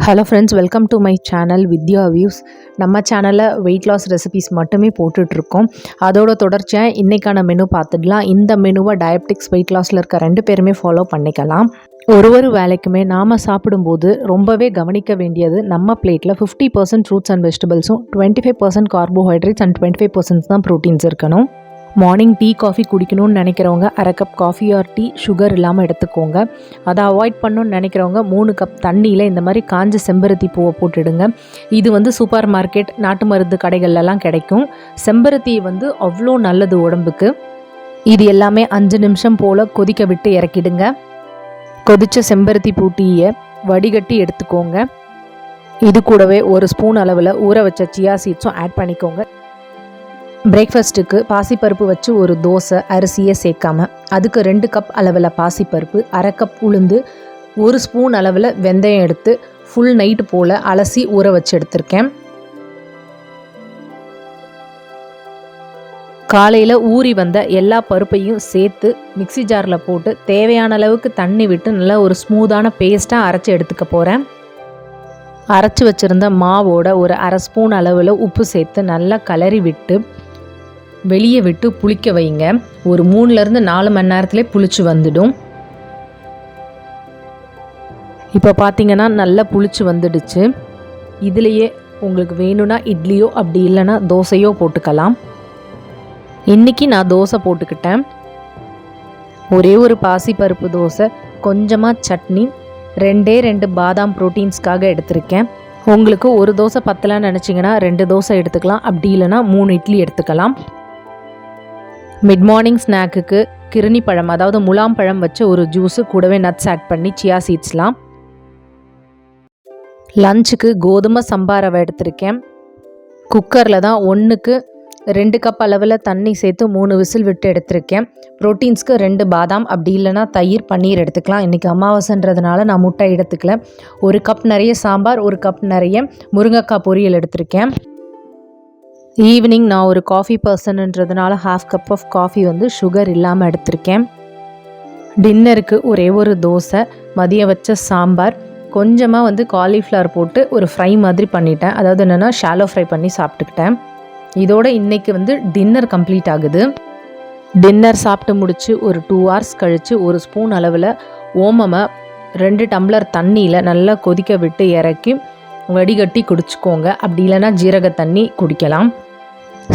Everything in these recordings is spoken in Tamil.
Hello friends welcome to my channel Vidya views நம்ம சேனலில் வெயிட் லாஸ் ரெசிபிஸ் மட்டுமே போட்டுட்ருக்கோம். அதோட தொடர்ச்சியாக இன்றைக்கான மெனு பார்த்துடலாம். இந்த மெனுவை டயபெட்டிக்ஸ் வெயிட் லாஸில் இருக்க ரெண்டு பேருமே ஃபாலோ பண்ணிக்கலாம். ஒரு ஒரு வேலைக்குமே நாம் சாப்பிடும்போது ரொம்பவே கவனிக்க வேண்டியது நம்ம பிளேட்டில் fifty percent fruits and வெஜிடபிள்ஸும் twenty five percent carbohydrates and twenty five percent தான் ப்ரோட்டீன்ஸ் இருக்கணும். மார்னிங் டீ காஃபி குடிக்கணும்னு நினைக்கிறவங்க அரை cup coffee or tea sugar இல்லாமல் எடுத்துக்கோங்க. அதை அவாய்ட் பண்ணணும்னு நினைக்கிறவங்க மூணு கப் தண்ணியில் இந்த மாதிரி காஞ்ச செம்பருத்தி பூவை போட்டுடுங்க. இது வந்து சூப்பர் மார்க்கெட் நாட்டு மருந்து கடைகள்லாம் கிடைக்கும். செம்பருத்தி வந்து அவ்வளோ நல்லது உடம்புக்கு. இது எல்லாமே அஞ்சு நிமிஷம் போல் கொதிக்க விட்டு இறக்கிடுங்க. கொதித்த செம்பருத்தி பூ டீயை வடிகட்டி எடுத்துக்கோங்க. இது கூடவே ஒரு ஸ்பூன் அளவில் ஊற வச்ச சியா சீட்ஸும் ஆட் பண்ணிக்கோங்க. பிரேக்ஃபாஸ்ட்டுக்கு பாசிப்பருப்பு வச்சு ஒரு தோசை அரிசியை சேர்க்காம அதுக்கு ரெண்டு கப் அளவில் பாசிப்பருப்பு அரை கப் உளுந்து ஒரு ஸ்பூன் அளவில் வெந்தயம் எடுத்து ஃபுல் நைட்டு போல் அலசி ஊற வச்சு எடுத்திருக்கேன். காலையில் ஊறி வந்த எல்லா பருப்பையும் சேர்த்து மிக்ஸி ஜாரில் போட்டு தேவையான அளவுக்கு தண்ணி விட்டு நல்லா ஒரு ஸ்மூத்தான பேஸ்ட்டாக அரைச்சி எடுத்துக்க போகிறேன் அரைச்சி வச்சுருந்த மாவோட ஒரு அரை ஸ்பூன் அளவில் உப்பு சேர்த்து நல்லா கலரி விட்டு வெளியே விட்டு புளிக்க வைங்க. ஒரு மூணுலேருந்து நாலு மணி நேரத்துலேயே புளிச்சு வந்துடும். இப்போ பார்த்தீங்கன்னா நல்லா புளிச்சு வந்துடுச்சு. இதுலேயே உங்களுக்கு வேணும்னா இட்லியோ அப்படி இல்லைன்னா தோசையோ போட்டுக்கலாம். இன்றைக்கி நான் தோசை போட்டுக்கிட்டேன். ஒரே ஒரு பாசிப்பருப்பு தோசை கொஞ்சமாக சட்னி ரெண்டே ரெண்டு பாதாம் ப்ரோட்டீன்ஸ்க்காக எடுத்திருக்கேன். உங்களுக்கு ஒரு தோசை பத்தலான்னு நினச்சிங்கன்னா ரெண்டு தோசை எடுத்துக்கலாம். அப்படி இல்லைன்னா மூணு இட்லி எடுத்துக்கலாம். மிட் மார்னிங் ஸ்நாக்குக்கு கிருணி பழம் அதாவது முலாம் பழம் வச்ச ஒரு ஜூஸு கூடவே நட்ஸ் ஆட் பண்ணி சியா சீட்ஸ்லாம் லஞ்சுக்கு கோதுமை சம்பா ரவை எடுத்திருக்கேன். குக்கரில் தான் ஒன்றுக்கு ரெண்டு கப் அளவில் தண்ணி சேர்த்து மூணு விசில் விட்டு எடுத்திருக்கேன். ப்ரோட்டீன்ஸ்க்கு ரெண்டு பாதாம் அப்படி இல்லைன்னா தயிர் பன்னீர் எடுத்துக்கலாம். இன்றைக்கி அமாவாசைன்றதுனால நான் முட்டை எடுத்துக்கல. ஒரு கப் நிறைய சாம்பார் ஒரு கப் நிறைய முருங்கைக்காய் பொரியல் எடுத்திருக்கேன். ஈவினிங் நான் ஒரு காஃபி பர்சனுன்றதுனால ஹாஃப் கப் ஆஃப் காஃபி வந்து சுகர் இல்லாமல் எடுத்திருக்கேன். டின்னருக்கு ஒரே ஒரு தோசை மதியம் வச்ச சாம்பார் கொஞ்சமாக வந்து காலிஃப்ளவர் போட்டு ஒரு ஃப்ரை மாதிரி பண்ணிட்டேன். அதாவது என்னென்னா ஷாலோ ஃப்ரை பண்ணி சாப்பிட்டுக்கிட்டேன். இதோட இன்றைக்கி வந்து டின்னர் கம்ப்ளீட் ஆகுது. டின்னர் சாப்பிட்டு முடித்து ஒரு டூ ஹவர்ஸ் கழித்து ஒரு ஸ்பூன் அளவில் ஓமமை ரெண்டு டம்ளர் தண்ணியில் நல்லா கொதிக்க விட்டு இறக்கி வடிகட்டி குடிச்சுக்கோங்க. அப்படி இல்லைன்னா ஜீரக தண்ணி குடிக்கலாம்.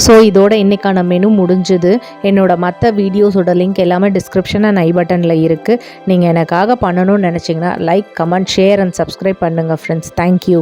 ஸோ இதோட இன்றைக்கான மெனு முடிஞ்சுது. என்னோடய மற்ற வீடியோஸோட லிங்க் எல்லாமே டிஸ்கிரிப்ஷன் அண்ட் ஐ பட்டனில் இருக்குது நீங்கள் எனக்காக பண்ணணும்னு நினச்சிங்கன்னா like comment share and subscribe பண்ணுங்கள் ஃப்ரெண்ட்ஸ் தேங்க்யூ